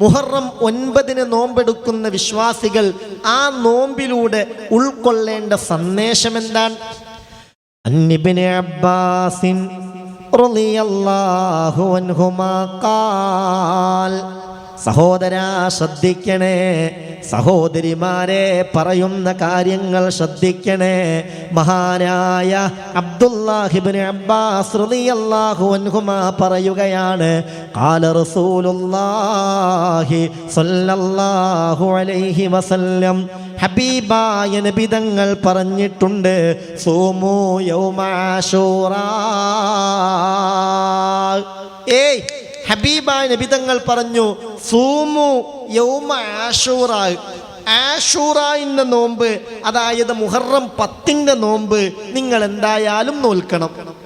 മുഹറം ഒൻപതിന് നോമ്പെടുക്കുന്ന വിശ്വാസികൾ ആ നോമ്പിലൂടെ ഉൾക്കൊള്ളേണ്ട സന്ദേശം എന്താണ്? അന്നിബിന് അബ്ബാസിൻ റളിയല്ലാഹു അൻഹുമാ സഹോദരാ ശ്രദ്ധിക്കണേ. സഹോദരിമാരെ പറയുന്ന കാര്യങ്ങൾ ശ്രദ്ധിക്കണേ. മഹാനായ അബ്ദുല്ലാഹിബിന് അബ്ബാസ് റളിയല്ലാഹു അൻഹുമാ പറയുകയാണ് ഖാല റസൂലുള്ളാഹി സ്വല്ലല്ലാഹു അലൈഹി വസല്ലം ഹബീബായ നബിതങ്ങൾ പറഞ്ഞിട്ടുണ്ട് സോമോ യൗമാശൂറ ഏയ് ഹബീബായ നബിതങ്ങൾ പറഞ്ഞു സൂമു യൗമ ആഷൂറ. ആഷൂറായിന്റെ നോമ്പ് അതായത് മുഹറം പത്തിന്റെ നോമ്പ് നിങ്ങൾ എന്തായാലും നോൽക്കണം.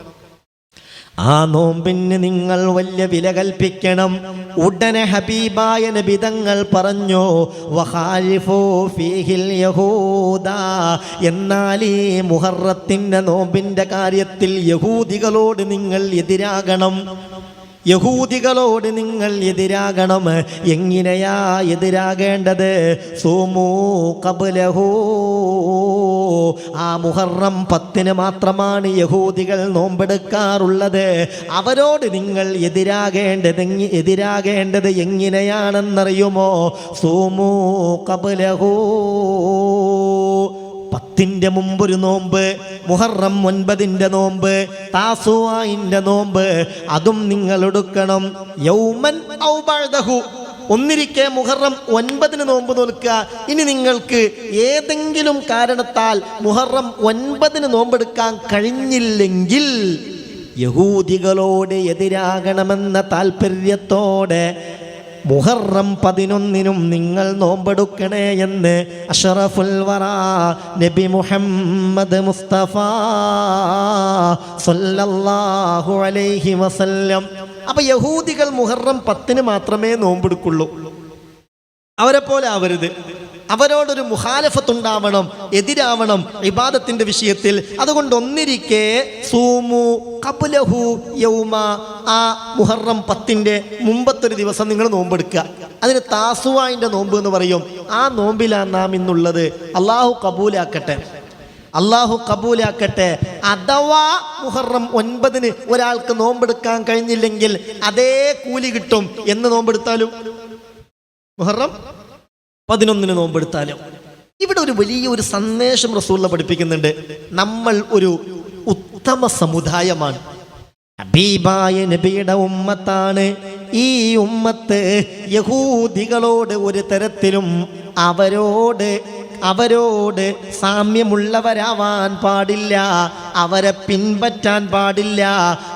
ആ നോമ്പിന് നിങ്ങൾ വലിയ വില കൽപ്പിക്കണം. ഉടനെ ഹബീബായ നബിതങ്ങൾ പറഞ്ഞു എന്നാൽ ഈ മുഹറത്തിന്റെ നോമ്പിന്റെ കാര്യത്തിൽ യഹൂദികളോട് നിങ്ങൾ എതിരാകണം. യഹൂദികളോട് നിങ്ങൾ എതിരാകണം. എങ്ങനെയാ എതിരാകേണ്ടത്? സോമൂ കബലഹോ. ആ മുഹറം പത്തിന് മാത്രമാണ് യഹൂദികൾ നോമ്പെടുക്കാറുള്ളത്. അവരോട് നിങ്ങൾ എതിരാകേണ്ടത് എതിരാകേണ്ടത് എങ്ങനെയാണെന്നറിയുമോ? സോമൂ കബലഹോ. പത്തിന്റെ മുമ്പൊരു നോമ്പ് മുഹറം ഒൻപതിന്റെ നോമ്പ് താസുവായിന്റെ നോമ്പ് അതും നിങ്ങൾ എടുക്കണം യൗമൻ ഔ ബഅദഹു. ഒന്നിരിക്കെ മുഹറം ഒൻപതിന് നോമ്പ് നോൽക്കുക ഇനി നിങ്ങൾക്ക് ഏതെങ്കിലും കാരണത്താൽ മുഹറം ഒൻപതിന് നോമ്പെടുക്കാൻ കഴിഞ്ഞില്ലെങ്കിൽ യഹൂദികളോട് എതിരാകണമെന്ന താല്പര്യത്തോടെ മുഹറം പതിനൊന്നിനും നിങ്ങൾ നോമ്പെടുക്കണേ എന്ന് അഷറഫുൽ വറ നബി മുഹമ്മദ് മുസ്തഫ സല്ലല്ലാഹു അലൈഹി വസല്ലം. അപ്പൊ യഹൂദികൾ മുഹറം പത്തിന് മാത്രമേ നോമ്പെടുക്കുള്ളൂ. അവരെ പോലെ ആവരുത്. അവരോടൊരു മുഹാലഫത്തുണ്ടാവണം എതിരാവണം ഇബാദത്തിന്റെ വിഷയത്തിൽ. അതുകൊണ്ട് ഒന്നിരിക്കെ സൂമു കബുലഹു യൗമ. ആ മുഹറം പത്തിന്റെ മുമ്പത്തൊരു ദിവസം നിങ്ങൾ നോമ്പെടുക്കുക. അതിന് താസുവായിന്റെ നോമ്പ് എന്ന് പറയും. ആ നോമ്പിലാണ് നാം ഇന്നുള്ളത്. അള്ളാഹു കബൂലാക്കട്ടെ. അള്ളാഹു കബൂലാക്കട്ടെ. അഥവാ മുഹറം ഒൻപതിന് ഒരാൾക്ക് നോമ്പെടുക്കാൻ കഴിഞ്ഞില്ലെങ്കിൽ അതേ കൂലി കിട്ടും. എന്ന് നോമ്പെടുത്താലും? മുഹറം പതിനൊന്നിന് നോമ്പെടുത്താലും. ഇവിടെ ഒരു വലിയ ഒരു സന്ദേശം റസൂള്ള പഠിപ്പിക്കുന്നുണ്ട്. നമ്മൾ ഒരു ഉത്തമ സമുദായമാണ്. ഹബീബായ നബിയുടെ ഉമ്മത്താണ്. ഈ ഉമ്മത്ത് യഹൂദികളോട് ഒരു തരത്തിലും അവരോട് അവരോട് സാമ്യമുള്ളവരാവാൻ പാടില്ല. അവരെ പിൻപറ്റാൻ പാടില്ല.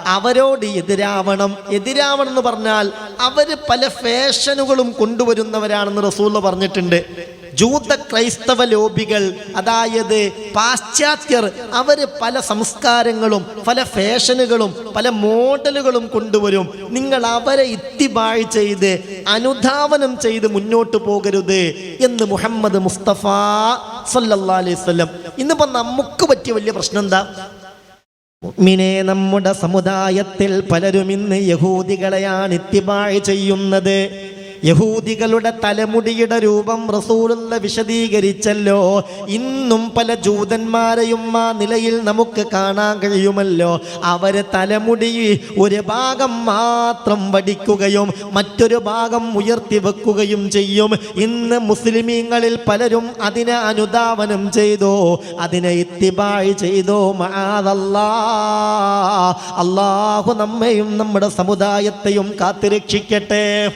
അവരോട് എതിരാവണം. എതിരാവണം എന്ന് പറഞ്ഞാൽ അവർ പല ഫാഷനുകളും കൊണ്ടുവരുന്നവരാണെന്ന് റസൂള്ള പറഞ്ഞിട്ടുണ്ട്. ജൂത ക്രൈസ്തവ ലോബികൾ അതായത് പാശ്ചാത്യർ അവർ പല സംസ്കാരങ്ങളും പല ഫാഷനുകളും പല മോഡലുകളും കൊണ്ടുവരും. നിങ്ങൾ അവരെ ഇത്തിബായ് ചെയ്ത് അനുധാവനം ചെയ്ത് മുന്നോട്ട് പോകരുത് എന്ന് മുഹമ്മദ് മുസ്തഫ സല്ലാ അലൈവല്ലം വസല്ലം. ഇന്നിപ്പോ നമുക്ക് പറ്റിയ വലിയ പ്രശ്നം എന്താ? മുഅ്മിനെ നമ്മുടെ സമുദായത്തിൽ പലരും ഇന്ന് യഹൂദികളെയാണ് ഇത്തിബായ് ചെയ്യുന്നത്. യഹൂദികളുടെ തലമുടിയുടെ രൂപം റസൂലുള്ള വിശദീകരിച്ചല്ലോ. ഇന്നും പല ജൂതന്മാരെയും ആ നിലയിൽ നമുക്ക് കാണാൻ കഴിയുമല്ലോ. അവർ തലമുടി ഒരു ഭാഗം മാത്രം വടിക്കുകയും മറ്റൊരു ഭാഗം ഉയർത്തി വെക്കുകയും ചെയ്യും. ഇന്ന് മുസ്ലിമീങ്ങളിൽ പലരും അതിനെ അനുദാപനം ചെയ്തോ. അതിനെ ഇത്തിബായി ചെയ്തോ. അള്ളാഹു നമ്മയും നമ്മുടെ സമുദായത്തെയും കാത്തിരക്ഷിക്കട്ടെ.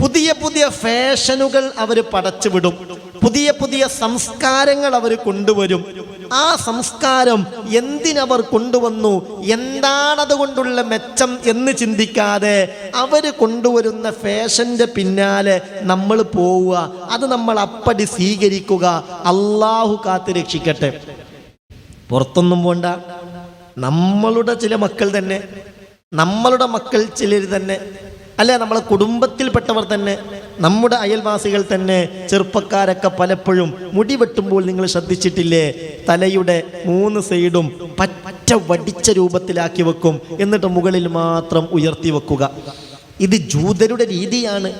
പുതിയ പുതിയ ഫാഷനുകൾ അവർ പടച്ചുവിടും. പുതിയ പുതിയ സംസ്കാരങ്ങൾ അവർ കൊണ്ടുവരും. ആ സംസ്കാരം എന്തിനവർ കൊണ്ടുവന്നു? എന്താണത് കൊണ്ടുള്ള മെച്ചം എന്ന് ചിന്തിക്കാതെ അവർ കൊണ്ടുവരുന്ന ഫാഷന്റെ പിന്നാലെ നമ്മൾ പോവുക. അത് നമ്മൾ അപ്പടി സ്വീകരിക്കുക. അള്ളാഹു കാത്ത് രക്ഷിക്കട്ടെ. പുറത്തൊന്നും പോണ്ട. നമ്മളുടെ ചില മക്കൾ തന്നെ. നമ്മളുടെ മക്കൾ ചിലർ തന്നെ. അല്ലെ നമ്മളെ കുടുംബത്തിൽപ്പെട്ടവർ തന്നെ നമ്മുടെ അയൽവാസികൾ തന്നെ ചെറുപ്പക്കാരൊക്കെ പലപ്പോഴും മുടി വെട്ടുമ്പോൾ നിങ്ങൾ ശ്രദ്ധിച്ചിട്ടില്ലേ തലയുടെ മൂന്ന് സൈഡും പറ്റ വടിച്ച രൂപത്തിലാക്കി വെക്കും എന്നിട്ട് മുകളിൽ മാത്രം ഉയർത്തി വെക്കുക. ഇത് ജൂതരുടെ രീതിയാണ്.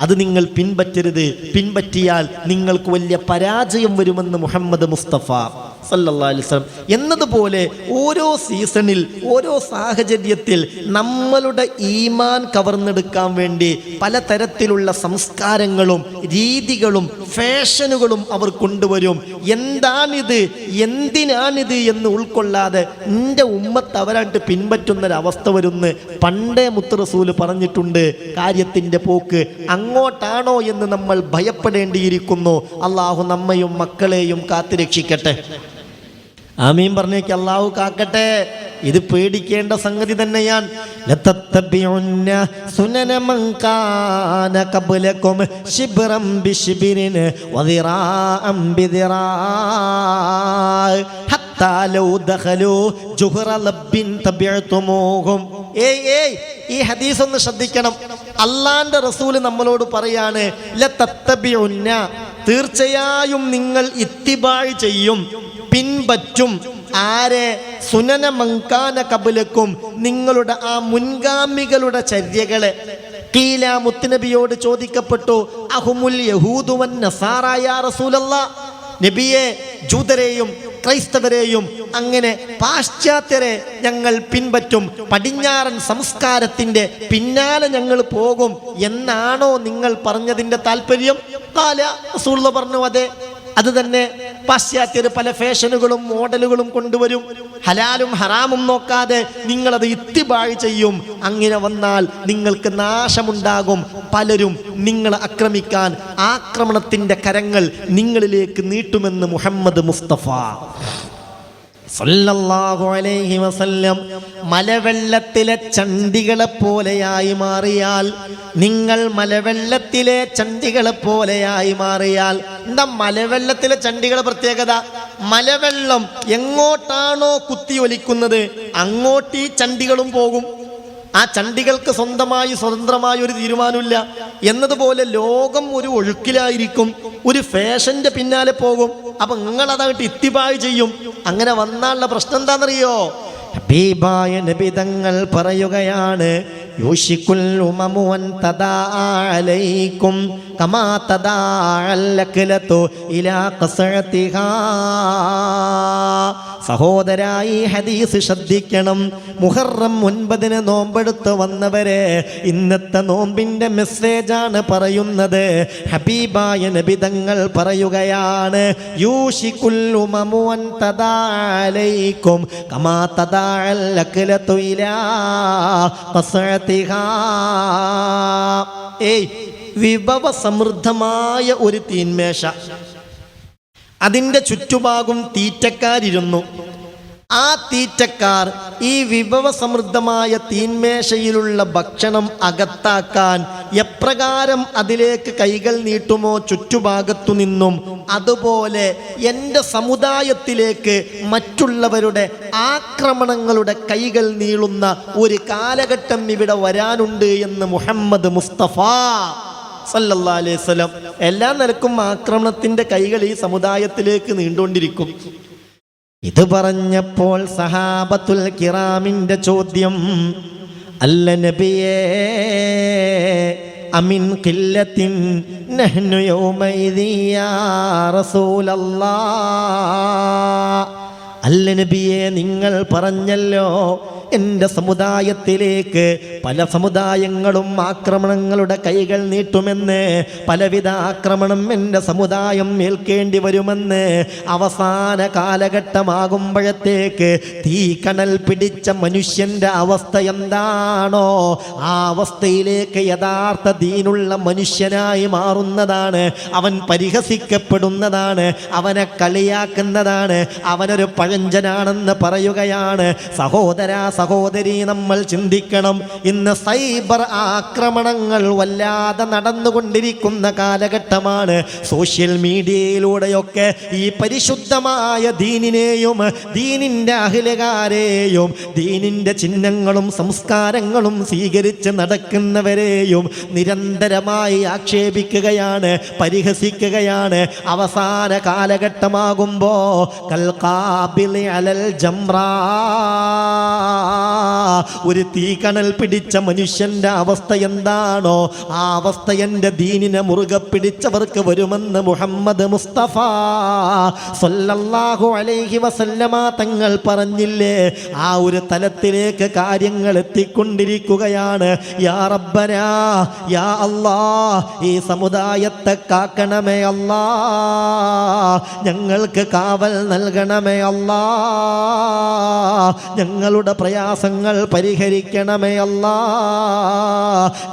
അത് നിങ്ങൾ പിൻപറ്റരുത്. പിൻപറ്റിയാൽ നിങ്ങൾക്ക് വലിയ പരാജയം വരുമെന്ന് മുഹമ്മദ് മുസ്തഫ. വസല്ലം എന്നതുപോലെ ഓരോ സീസണിൽ ഓരോ സാഹചര്യത്തിൽ നമ്മളുടെ ഈമാൻ കവർന്നെടുക്കാൻ വേണ്ടി പലതരത്തിലുള്ള സംസ്കാരങ്ങളും രീതികളും ഫാഷനുകളും അവർ കൊണ്ടുവരും. എന്താണിത്? എന്തിനാണിത് എന്ന് ഉൾക്കൊള്ളാതെ എന്റെ ഉമ്മത്ത് അവരായിട്ട് പിൻപറ്റുന്നൊരവസ്ഥ വരുന്ന് പണ്ടേ മുത്തറസൂൽ പറഞ്ഞിട്ടുണ്ട് കാര്യത്തിന്റെ പോക്ക് അങ്ങോട്ടാണോ എന്ന് നമ്മൾ ഭയപ്പെടേണ്ടിയിരിക്കുന്നു. അള്ളാഹു നമ്മയും മക്കളെയും കാത്തുരക്ഷിക്കട്ടെ. ആമീൻ പറഞ്ഞേക്ക് അള്ളാഹു കാക്കട്ടെ. ഇത് പേടിക്കേണ്ട സംഗതി തന്നെയാണ്. ഏയ് ഈ ഹദീസ് ഒന്ന് ശ്രദ്ധിക്കണം. അള്ളാന്റെ റസൂൽ നമ്മളോട് പറയാണ് തീർച്ചയായും നിങ്ങൾ ഇത്തിബായ് ചെയ്യും പിൻപറ്റും. ആരെ? സുനന മങ്കാന കബലക്കും നിങ്ങളുടെ ആ മുൻഗാമികളുടെ ചര്യകളെ. കീല മുത്തുനബിയോട് ചോദിക്കപ്പെട്ടു അഹുമുൽ യഹൂദുവൻ നസാറായ റസൂലല്ല? നബിയെ ജൂതരെയും ക്രൈസ്തവരെയും അങ്ങനെ പാശ്ചാത്യരെ ഞങ്ങൾ പിൻപറ്റും. പടിഞ്ഞാറൻ സംസ്കാരത്തിന്റെ പിന്നാലെ ഞങ്ങൾ പോകും. എന്നാണോ നിങ്ങൾ പറഞ്ഞതിന്റെ താല്പര്യം കാല റസൂള്ള പറഞ്ഞു അതെ. അത് തന്നെ പാശ്ചാത്യർ പല ഫാഷനുകളും മോഡലുകളും കൊണ്ടുവരും. ഹലാലും ഹറാമും നോക്കാതെ നിങ്ങളത് ഇത്തിബാഴ് ചെയ്യും. അങ്ങനെ വന്നാൽ നിങ്ങൾക്ക് നാശമുണ്ടാകും. പലരും നിങ്ങളെ ആക്രമിക്കാൻ ആക്രമണത്തിന്റെ കരങ്ങൾ നിങ്ങളിലേക്ക് നീട്ടുമെന്ന് മുഹമ്മദ് മുസ്തഫ. സല്ലല്ലാഹു അലൈഹി വസല്ലം മലവെള്ളത്തിലെ ചണ്ടികളെ പോലെയായി മാറിയാൽ നിങ്ങൾ മലവെള്ളത്തിലെ ചണ്ടികളെ പോലെയായി മാറിയാൽ എന്താ മലവെള്ളത്തിലെ ചണ്ടികളെ പ്രത്യേകത? മലവെള്ളം എങ്ങോട്ടാണോ കുത്തി ഒലിക്കുന്നത് അങ്ങോട്ട് ഈ ചണ്ടികളും പോകും. ആ ചണ്ടികൾക്ക് സ്വന്തമായി സ്വതന്ത്രമായ ഒരു തീരുമാനമില്ല. എന്നതുപോലെ ലോകം ഒരു ഒഴുക്കിലായിരിക്കും ഒരു ഫാഷന്റെ പിന്നാലെ പോകും. അപ്പൊ നിങ്ങൾ അതായിട്ട് ഇത്തിബായ് ചെയ്യും. അങ്ങനെ വന്നാലുള്ള പ്രശ്നം എന്താണെന്നറിയോ? ഹബീബായ പറയുകയാണ് യോശിക്കുൽ ഉമമുവൻ തദാ തദാഅലൈക്കും കമാ ഇലാ സഹോദരായി ഹദീസ് ശ്രദ്ധിക്കണം. മുഹറം ഒൻപതിന് നോമ്പെടുത്ത് വന്നവരെ ഇന്നത്തെ നോമ്പിന്റെ മെസ്സേജാണ് പറയുന്നത്. ഹബീബായ നബിതങ്ങൾ പറയുകയാണ് തദാഅലൈക്കും കമാ ഏയ് വിഭവ സമൃദ്ധമായ ഒരു തീന്മേശ. അതിന്റെ ചുറ്റുഭാഗം തീറ്റക്കാരിരുന്നു. ആ തീറ്റക്കാർ ഈ വിഭവ സമൃദ്ധമായ തീന്മേശയിലുള്ള ഭക്ഷണം അകത്താക്കാൻ എപ്രകാരം അതിലേക്ക് കൈകൾ നീട്ടുമോ ചുറ്റുഭാഗത്തു നിന്നും അതുപോലെ എന്റെ സമുദായത്തിലേക്ക് മറ്റുള്ളവരുടെ ആക്രമണങ്ങളുടെ കൈകൾ നീളുന്ന ഒരു കാലഘട്ടം ഇവിടെ വരാനുണ്ട് എന്ന് മുഹമ്മദ് മുസ്തഫ സല്ലല്ലാ അലൈഹി എല്ലാ നിലക്കും ആക്രമണത്തിന്റെ കൈകൾ ഈ സമുദായത്തിലേക്ക് നീണ്ടുകൊണ്ടിരിക്കും. ഇത് പറഞ്ഞപ്പോൾ സഹാബത്തുൽ കിറാമിന്റെ ചോദ്യം അല്ല നബിയേ അമിൻ കില്ലത്തിൻ നഹ്നു റസൂലല്ലാഹ് അല്ല നബിയെ നിങ്ങൾ പറഞ്ഞല്ലോ എന്റെ സമുദായത്തിലേക്ക് പല സമുദായങ്ങളും ആക്രമണങ്ങളുടെ കൈകൾ നീട്ടുമെന്ന് പലവിധ ആക്രമണം എന്റെ സമുദായം ഏൽക്കേണ്ടി വരുമെന്ന് അവസാന കാലഘട്ടമാകുമ്പോഴത്തേക്ക് തീ കണൽ പിടിച്ച മനുഷ്യന്റെ അവസ്ഥ എന്താണോ ആ അവസ്ഥയിലേക്ക് യഥാർത്ഥ ദീനുള്ള മനുഷ്യനായി മാറുന്നതാണ് അവൻ പരിഹസിക്കപ്പെടുന്നതാണ് അവനെ കളിയാക്കുന്നതാണ് അവനൊരു പഴഞ്ചനാണെന്ന് പറയുകയാണ് സഹോദര സഹോദരി നമ്മൾ ചിന്തിക്കണം. ഇന്ന് സൈബർ ആക്രമണങ്ങൾ വല്ലാതെ നടന്നുകൊണ്ടിരിക്കുന്ന കാലഘട്ടമാണ്. സോഷ്യൽ മീഡിയയിലൂടെയൊക്കെ ഈ പരിശുദ്ധമായ ദീനിനെയും ദീനിന്റെ അഹിലകാരെയും ദീനിന്റെ ചിഹ്നങ്ങളും സംസ്കാരങ്ങളും സ്വീകരിച്ച് നടക്കുന്നവരെയും നിരന്തരമായി ആക്ഷേപിക്കുകയാണ് പരിഹസിക്കുകയാണ്. അവസാന കാലഘട്ടമാകുമ്പോൾ കൽക്കാബിൽ അലൽ ജംറാ. ഒരു തീ കനൽ പിടിച്ച മനുഷ്യന്റെ അവസ്ഥ എന്താണോ ആ അവസ്ഥ എന്റെ ദീനിനെ മുറുകെ പിടിച്ചവർക്ക് വരുമെന്ന് മുഹമ്മദ് മുസ്തഫ. സല്ലല്ലാഹു അലൈഹി വസല്ലമ തങ്ങൾ പറഞ്ഞില്ലേ ആ ഒരു തലത്തിലേക്ക് കാര്യങ്ങൾ എത്തിക്കൊണ്ടിരിക്കുകയാണ്. യാ റബ്ബനാ യാ അല്ലാ ഈ സമുദായത്തെ കാക്കണമേ അല്ലാ ഞങ്ങൾക്ക് കാവൽ നൽകണമേ അല്ലാ ഞങ്ങളുടെ പ്രയാസങ്ങൾ പരിഹരിക്കണമേ അല്ലാ.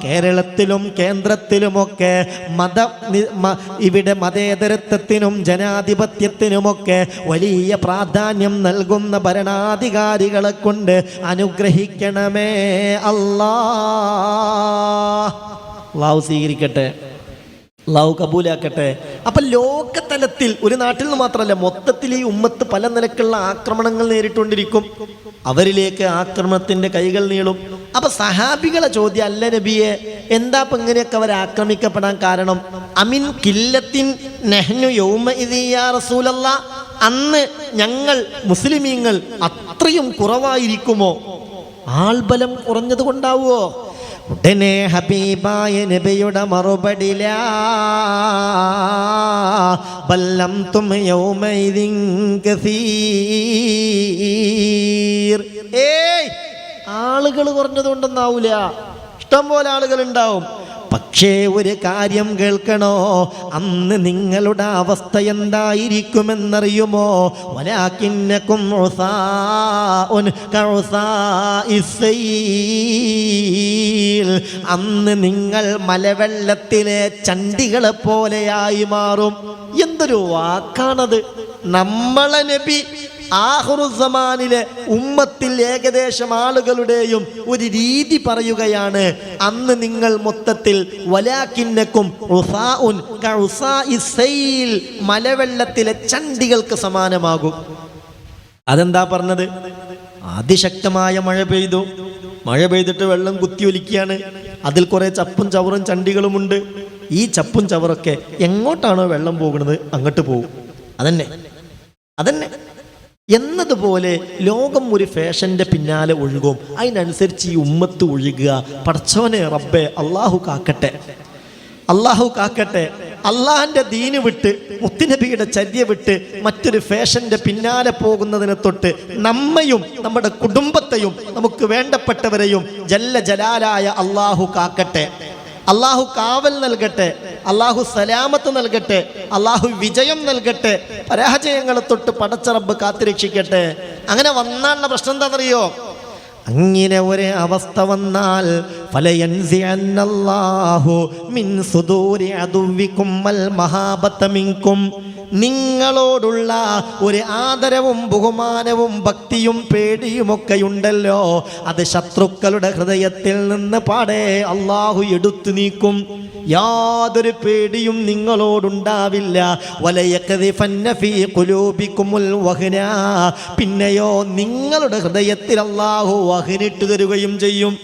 കേരളത്തിലും കേന്ദ്രത്തിലുമൊക്കെ മത ഇവിടെ മതേതരത്വത്തിനും ജനാധിപത്യത്തിനുമൊക്കെ വലിയ പ്രാധാന്യം നൽകുന്ന ഭരണാധികാരികളെ കൊണ്ട് അനുഗ്രഹിക്കണമേ അല്ലാ. സ്വീകരിക്കട്ടെ. അള്ളാഹു കബൂലാക്കട്ടെ. അപ്പം ലോകതലത്തിൽ ഒരു നാട്ടിൽ നിന്ന് മാത്രമല്ല മൊത്തത്തിൽ ഈ ഉമ്മത്ത് പല നിലക്കുള്ള ആക്രമണങ്ങൾ നേരിട്ടുകൊണ്ടിരിക്കും. അവരിലേക്ക് ആക്രമണത്തിന്റെ കൈകൾ നീളും. അപ്പം സഹാബികളെ ചോദ്യം അല്ല നബിയെ എന്താ ഇപ്പം ഇങ്ങനെയൊക്കെ അവർ ആക്രമിക്കപ്പെടാൻ കാരണം? അമിൻ കില്ലത്തിൻ നെഹ്നു യൗമ അന്ന് ഞങ്ങൾ മുസ്ലിമീങ്ങൾ അത്രയും കുറവായിരിക്കുമോ? ആൾബലം കുറഞ്ഞത് കൊണ്ടാവോ ഉടനെ ഹബീബായ നബിയുടെ മറുപടിയില ബല്ലം ഏയ് ആളുകൾ കുറഞ്ഞത് കൊണ്ടൊന്നാവൂല. ഇഷ്ടം പോലെ ആളുകൾ ഉണ്ടാവും പക്ഷേ ഒരു കാര്യം കേൾക്കണോ? അന്ന് നിങ്ങളുടെ അവസ്ഥ എന്തായിരിക്കുമെന്നറിയുമോ? അന്ന് നിങ്ങൾ മലവെള്ളത്തിലെ ചണ്ടികളെ പോലെയായി മാറും. എന്തൊരു വാക്കാണത്? നമ്മളെ നബി ആഹുറുസമാനിലെ ഉമ്മത്തിൽ ഏകദേശം ആളുകളുടെയും ഒരു രീതി പറയുകയാണ് അന്ന് നിങ്ങൾ മൊത്തത്തിൽ വലാക്കിന്നക്കും മലവെള്ളത്തിലെ ചണ്ടികൾക്ക് സമാനമാകും. അതെന്താ പറഞ്ഞത്? അതിശക്തമായ മഴ പെയ്തു. മഴ പെയ്തിട്ട് വെള്ളം കുത്തിയൊലിക്കുകയാണ് അതിൽ കുറേ ചപ്പും ചവറും ചണ്ടികളുമുണ്ട്. ഈ ചപ്പും ചവറൊക്കെ എങ്ങോട്ടാണോ വെള്ളം പോകുന്നത് അങ്ങോട്ട് പോകും. അതന്നെ. അതന്നെ. എന്നതുപോലെ ലോകം ഒരു ഫാഷന്റെ പിന്നാലെ ഒഴുകും. അതിനനുസരിച്ച് ഈ ഉമ്മത്ത് ഒഴുകുക. പടച്ചവനെ റബ്ബെ അള്ളാഹു കാക്കട്ടെ. അള്ളാഹു കാക്കട്ടെ. അള്ളാഹിന്റെ ദീന് വിട്ട് മുത്തുനബിയുടെ ചര്യ വിട്ട് മറ്റൊരു ഫാഷന്റെ പിന്നാലെ പോകുന്നതിനെ തൊട്ട് നമ്മയും നമ്മുടെ കുടുംബത്തെയും നമുക്ക് വേണ്ടപ്പെട്ടവരെയും ജല്ല ജലാലായ അള്ളാഹു കാക്കട്ടെ. അള്ളാഹു കാവൽ നൽകട്ടെ അള്ളാഹു സലാമത്ത് നൽകട്ടെ അള്ളാഹു വിജയം നൽകട്ടെ പരാജയങ്ങളെ തൊട്ട് പടച്ചറബ് കാത്തിരക്ഷിക്കട്ടെ. അങ്ങനെ വന്നാലുള്ള പ്രശ്നം എന്താണെന്നറിയോ? അങ്ങനെ ഒരു അവസ്ഥ വന്നാൽ മിൻ സുദൂരി അദുവിക്കും വൽ മഹാബത്ത മിൻകും നിങ്ങളോടുള്ള ഒരു ആദരവും ബഹുമാനവും ഭക്തിയും പേടിയുമൊക്കെ ഉണ്ടല്ലോ അത് ശത്രുക്കളുടെ ഹൃദയത്തിൽ നിന്ന് പാടെ അള്ളാഹു എടുത്തു നീക്കും. യാതൊരു പേടിയും നിങ്ങളോടുണ്ടാവില്ല. പിന്നെയോ നിങ്ങളുടെ ഹൃദയത്തിൽ അള്ളാഹു വഹനിട്ട് തരുകയും ചെയ്യും.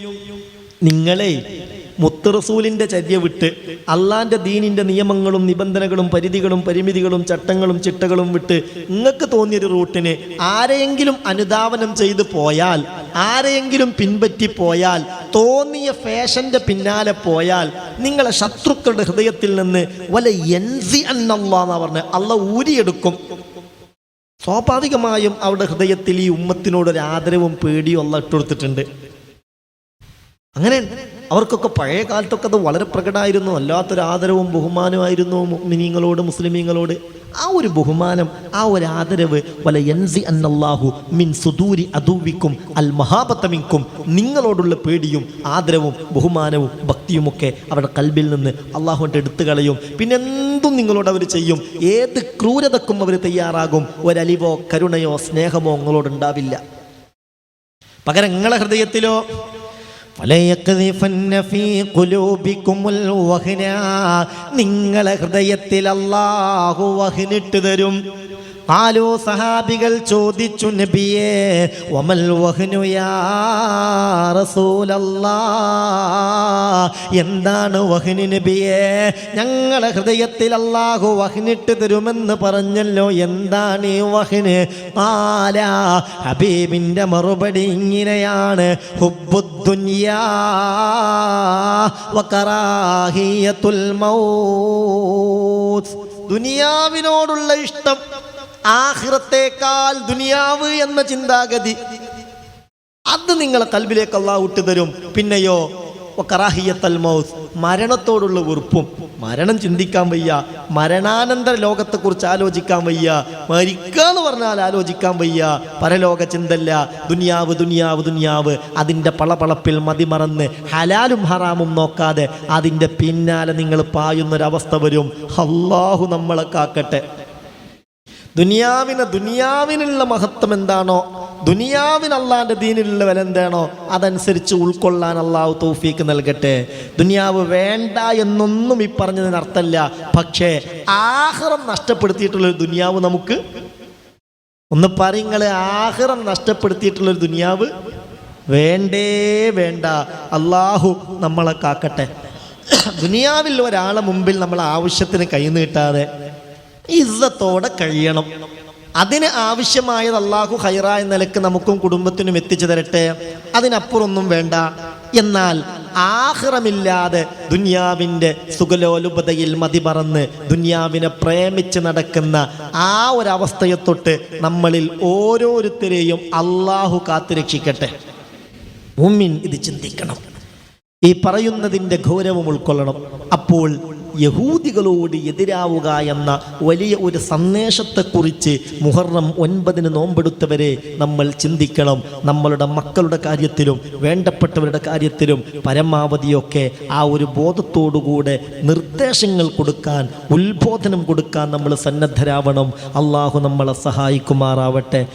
നിങ്ങളെ മുത്ത് റസൂലിന്റെ ചര്യ വിട്ട് അള്ളാന്റെ ദീനിന്റെ നിയമങ്ങളും നിബന്ധനകളും പരിധികളും പരിമിതികളും ചട്ടങ്ങളും ചിട്ടകളും വിട്ട് നിങ്ങൾക്ക് തോന്നിയൊരു റൂട്ടിന് ആരെയെങ്കിലും അനുധാവനം ചെയ്തു പോയാൽ ആരെയെങ്കിലും പിൻപറ്റി പോയാൽ തോന്നിയ ഫാഷന്റെ പിന്നാലെ പോയാൽ നിങ്ങളെ ശത്രുക്കളുടെ ഹൃദയത്തിൽ നിന്ന് വല എൻസി അന്നല്ലാന്നാ പറഞ്ഞ അല്ല ഊരിയെടുക്കും. സ്വാഭാവികമായും അവരുടെ ഹൃദയത്തിൽ ഈ ഉമ്മത്തിനോട് ഒരു ആദരവും പേടിയും അല്ല ഇട്ടുകൊടുത്തിട്ടുണ്ട്. അങ്ങനെ അവർക്കൊക്കെ പഴയ കാലത്തൊക്കെ അത് വളരെ പ്രകടമായിരുന്നു. അല്ലാത്തൊരു ആദരവും ബഹുമാനമായിരുന്നു മിനിങ്ങളോട് മുസ്ലിമീങ്ങളോട്. ആ ഒരു ബഹുമാനം ആ ഒരു ആദരവ് വല എൻസി അന്നല്ലാഹു മിൻ സുദൂരി അദൂവിക്കും അൽ മഹാബത്തമിക്കും നിങ്ങളോടുള്ള പേടിയും ആദരവും ബഹുമാനവും ഭക്തിയുമൊക്കെ അവരുടെ കൽബിൽ നിന്ന് അള്ളാഹുവിന്റെ എടുത്തു കളയും. പിന്നെ എന്തും നിങ്ങളോട് അവർ ചെയ്യും. ഏത് ക്രൂരതക്കും അവർ തയ്യാറാകും. ഒരലിവോ കരുണയോ സ്നേഹമോ നിങ്ങളോടുണ്ടാവില്ല. പകരം നിങ്ങളെ ഹൃദയത്തിലോ നിങ്ങളെ ഹൃദയത്തിൽ അല്ലാഹു വഹിനിട്ട് തരും. ആലോ സഹാബികൾ ചോദിച്ചു നബിയേ യാ റസൂലല്ലാ എന്താണ് വഹ്നു നബിയേ? ഞങ്ങളെ ഹൃദയത്തിൽ അല്ലാഹു വഹ്നിട്ട് തരുമെന്ന് പറഞ്ഞല്ലോ. എന്താണ് ഈ വഹ്ന്? ആല ഹബീബിന്റെ മറുപടി ഇങ്ങനെയാണ്. മൗത്ത്. ദുനിയാവിനോടുള്ള ഇഷ്ടം ആഖിറത്തേക്കാൾ ദുനിയാവ് എന്ന ചിന്താഗതി. അത് നിങ്ങളെ കൽബിലേക്ക് അള്ളാഹ് വിട്ടുതരും. പിന്നെയോ കറാഹിയത്തൽ മൗസ് മരണത്തോടുള്ള വെറുപ്പും. മരണം ചിന്തിക്കാൻ വയ്യ. മരണാനന്തര ലോകത്തെക്കുറിച്ച് ആലോചിക്കാൻ വയ്യ. മരിക്കുക എന്ന് പറഞ്ഞാൽ ആലോചിക്കാൻ വയ്യ. പരലോക ചിന്തല്ല. ദുനിയാവ് ദുനിയാവ് ദുനിയാവ്. അതിന്റെ പളപളപ്പിൽ മതിമറന്ന് ഹലാലും ഹറാമും നോക്കാതെ അതിന്റെ പിന്നാലെ നിങ്ങൾ പായുന്നൊരവസ്ഥ വരും. അള്ളാഹു നമ്മളെ കാക്കട്ടെ. ദുനിയാവിന് ദുനിയാവിനുള്ള മഹത്വം എന്താണോ ദുനിയാവിന് അള്ളാന്റെ ദീനിലുള്ള വില എന്താണോ അതനുസരിച്ച് ഉൾക്കൊള്ളാൻ അള്ളാഹു തൗഫീക്ക് നൽകട്ടെ. ദുനിയാവ് വേണ്ട എന്നൊന്നും ഈ പറഞ്ഞതിന് അർത്ഥമല്ല. പക്ഷേ ആഹ്റം നഷ്ടപ്പെടുത്തിയിട്ടുള്ളൊരു ദുനിയാവ് നമുക്ക് ഒന്ന് പറയുങ്ങളെ ആഹ്റം നഷ്ടപ്പെടുത്തിയിട്ടുള്ളൊരു ദുനിയാവ് വേണ്ടേ വേണ്ട. അള്ളാഹു നമ്മളെ കാക്കട്ടെ. ദുനിയാവിൽ ഒരാളെ മുമ്പിൽ നമ്മൾ ആവശ്യത്തിന് കൈ നീട്ടാതെ ഇസ്സത്തോടെ കഴിയണം. അതിന് ആവശ്യമായത് അള്ളാഹു ഹൈറായ നിലയ്ക്ക് നമുക്കും കുടുംബത്തിനും എത്തിച്ചു തരട്ടെ. അതിനപ്പുറമൊന്നും വേണ്ട. എന്നാൽ ആഹ്റമില്ലാതെ ദുന്യാവിന്റെ സുഖലോലുപതയിൽ മതി പറന്ന് ദുന്യാവിനെ പ്രേമിച്ച് നടക്കുന്ന ആ ഒരവസ്ഥയെ തൊട്ട് നമ്മളിൽ ഓരോരുത്തരെയും അള്ളാഹു കാത്തുരക്ഷിക്കട്ടെ മുമ്മിൻ ഇത് ചിന്തിക്കണം. ഈ പറയുന്നതിന്റെ ഗൗരവം ഉൾക്കൊള്ളണം. അപ്പോൾ യഹൂദികളോട് എതിരാവുക എന്ന വലിയ ഒരു സന്ദേശത്തെക്കുറിച്ച് മുഹറം ഒൻപതിന് നോമ്പെടുത്തവരെ നമ്മൾ ചിന്തിക്കണം. നമ്മളുടെ മക്കളുടെ കാര്യത്തിലും വേണ്ടപ്പെട്ടവരുടെ കാര്യത്തിലും പരമാവധിയൊക്കെ ആ ഒരു ബോധത്തോടുകൂടെ നിർദ്ദേശങ്ങൾ കൊടുക്കാൻ ഉത്ബോധനം കൊടുക്കാൻ നമ്മൾ സന്നദ്ധരാവണം. അള്ളാഹു നമ്മളെ സഹായിക്കുമാറാവട്ടെ.